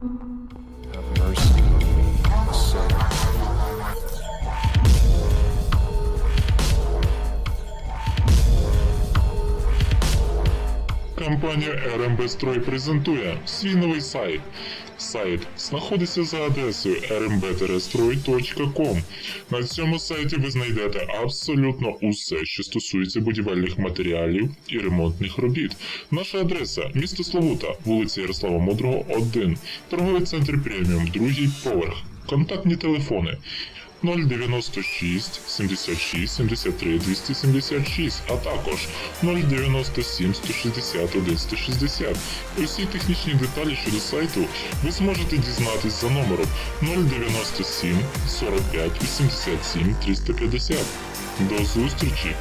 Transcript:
Thank you. Компанія РМБ Строй презентує свій новий сайт. Сайт знаходиться за адресою rmb-stroj.com. На цьому сайті ви знайдете абсолютно усе, що стосується будівельних матеріалів і ремонтних робіт. Наша адреса місто Славута, вулиця Ярослава Мудрого, 1, торговий центр преміум, другий поверх. Контактні телефони 096 76 73 276, а також 097 161 160. Усі технічні деталі щодо сайту ви зможете дізнатись за номером 097 45 87 350. До зустрічі!